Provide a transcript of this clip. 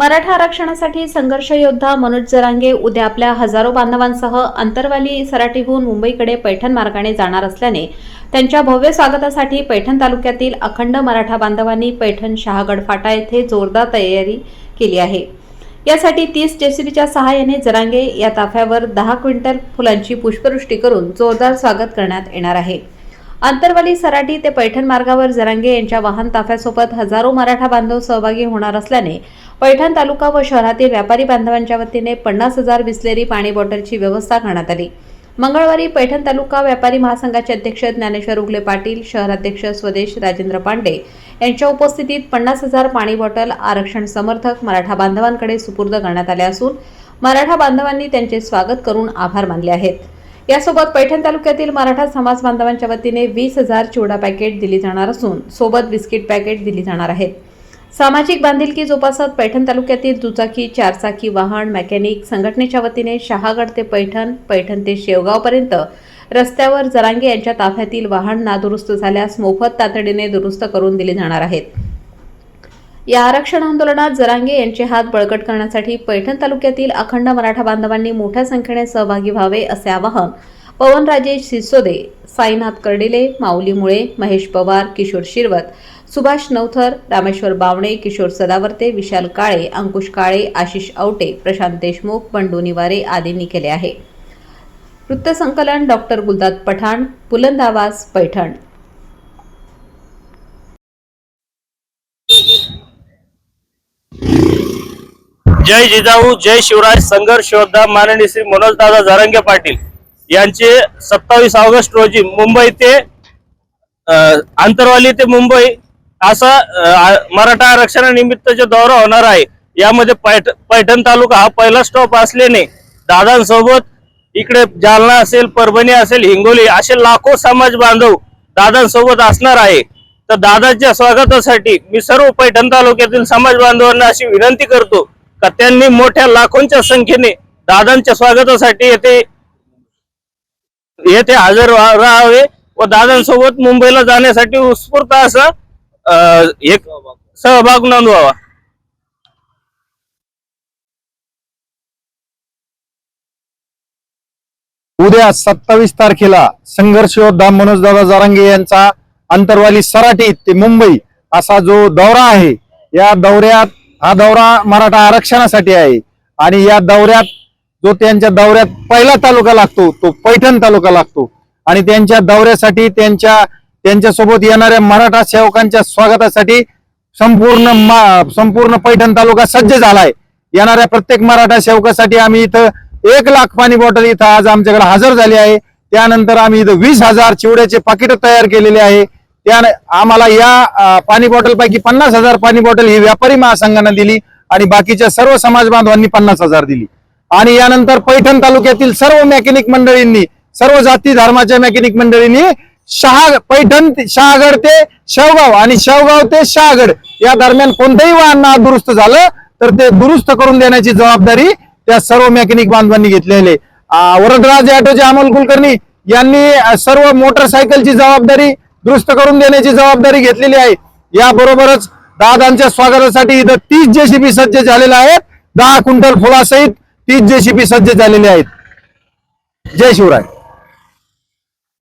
मराठा आरक्षणासाठी संघर्ष योद्धा मनोज जरांगे उद्या आपल्या हजारो बांधवांसह अंतरवाली सराटीहून मुंबईकडे पैठण मार्गाने जाणार असल्याने त्यांच्या भव्य स्वागतासाठी पैठण तालुक्यातील अखंड मराठा बांधवांनी पैठण शहागड फाटा येथे जोरदार तयारी केली आहे. यासाठी तीस जेसीबीच्या सहाय्याने जरांगे या ताफ्यावर दहा क्विंटल फुलांची पुष्पवृष्टी करून जोरदार स्वागत करण्यात येणार आहे. आंतरवाली सराटी ते पैठण मार्गावर जरांगे यांच्या वाहन ताफ्यासोबत हजारो मराठा बांधव सहभागी होणार असल्याने पैठण तालुका व शहरातील व्यापारी बांधवांच्या वतीने पन्नास हजार बिसलेरी पाणी बॉटलची व्यवस्था करण्यात आली. मंगळवारी पैठण तालुका व्यापारी महासंघाचे अध्यक्ष ज्ञानेश्वर उगले पाटील शहराध्यक्ष स्वदेश राजेंद्र पांडे यांच्या उपस्थितीत पन्नास हजार पाणी बॉटल आरक्षण समर्थक मराठा बांधवांकडे सुपूर्द करण्यात आले असून मराठा बांधवांनी त्यांचे स्वागत करून आभार मानले आहेत. यासोबत पैठण तालुक्यातील मराठा समाज बांधवांच्या वतीने वीस हजार चिवडा पॅकेट दिली जाणार असून सोबत बिस्किट पॅकेट दिली जाणार आहेत. सामाजिक बांधिलकी जोपासत पैठण तालुक्यातील दुचाकी चारचाकी वाहन मेकॅनिक संघटनेच्या वतीने शहागड ते पैठण पैठण ते शेवगावपर्यंत रस्त्यावर जरांगे यांच्या ताफ्यातील वाहन नादुरुस्त झाल्यास मोफत तातडीने दुरुस्त करून दिले जाणार आहेत. या आरक्षण आंदोलनात जरांगे यांचे हात बळकट करण्यासाठी पैठण तालुक्यातील अखंड मराठा बांधवांनी मोठ्या संख्येने सहभागी व्हावे असे आवाहन पवनराजे सिसोदे साईनाथ कर्डिले माऊली मुळे महेश पवार किशोर शिरवत सुभाष नवथर रामेश्वर बावणे किशोर सदावर्ते विशाल काळे अंकुश काळे आशिष आवटे प्रशांत देशमुख बंडू निवारे आदींनी केले आहे. वृत्तसंकलन डॉक्टर गुलदाद पठाण बुलंद आवाज पैठण. जय जिजाऊ जय शिवराज संघर्ष योद्धा माननीय श्री मनोजदादा जारंगे पाटील यांचे सत्तावीस ऑगस्ट रोजी मुंबई ते आंतरवाली ते मुंबई असा मराठा आरक्षणानिमित्त मराठा दौरा होणार आहे यामध्ये पैठ पैठण तालुका हा पहिला स्टॉप असल्याने दादांसोबत इकडे जालना असेल परभणी असेल हिंगोली असे लाखो समाज बांधव दादांसोबत असणार आहे. तर दादाच्या स्वागतासाठी मी सर्व पैठण तालुक्यातील समाज बांधवांना अशी विनंती करतो का त्यांनी मोठ्या लाखोंच्या संख्येने दादांच्या स्वागतासाठी येथे येथे हजर व्हा- राहावे व दादांसोबत मुंबईला जाण्यासाठी उत्स्फूर्त असं एक सहभाग नोंदवावा. उद्या सत्तावीस तारखेला संघर्ष योद्धा मनोजदादा जारांगे यांचा अंतरवाली सराटी ते मुंबई असा जो दौरा आहे या दौऱ्यात हा दौरा मराठा आरक्षणासाठी आहे. आणि या दौऱ्यात जो त्यांच्या दौऱ्यात पहिला तालुका लागतो तो पैठण तालुका लागतो. आणि त्यांच्या दौऱ्यासाठी त्यांच्या त्यांच्यासोबत येणाऱ्या मराठा सेवकांच्या स्वागतासाठी संपूर्ण संपूर्ण पैठण तालुका सज्ज झालाय. येणाऱ्या प्रत्येक मराठा सेवकासाठी आम्ही इथं एक लाख पाणी बॉटल इथं आज आमच्याकडे हजर झाली आहे. त्यानंतर आम्ही इथं वीस हजार चिवड्याचे पाकिट तयार केलेले आहे. त्या आम्हाला या पाणी बॉटल पैकी पन्नास हजार पाणी बॉटल ही व्यापारी महासंघानं दिली आणि बाकीच्या सर्व समाज बांधवांनी पन्नास हजार दिली. आणि यानंतर पैठण तालुक्यातील सर्व मेकॅनिक मंडळींनी सर्व जाती धर्माच्या मेकॅनिक मंडळींनी शहा पैठण शहागड ते शेवगाव आणि शेवगाव ते शहागड या दरम्यान कोणतंही वाहन दुरुस्त झालं तर ते दुरुस्त करून देण्याची जबाबदारी त्या सर्व मेकॅनिक बांधवांनी घेतलेली वरदराज ऑटोचे अमोल कुलकर्णी यांनी सर्व मोटरसायकलची जबाबदारी दुरुस्त करून देण्याची जबाबदारी घेतलेली आहे. याबरोबरच दादांच्या स्वागतासाठी इथं तीस जेसीबी सज्ज झालेले आहेत. दहा क्विंटल फुलासहित तीस जेसीबी सज्ज झालेले आहेत. जय शिवराय.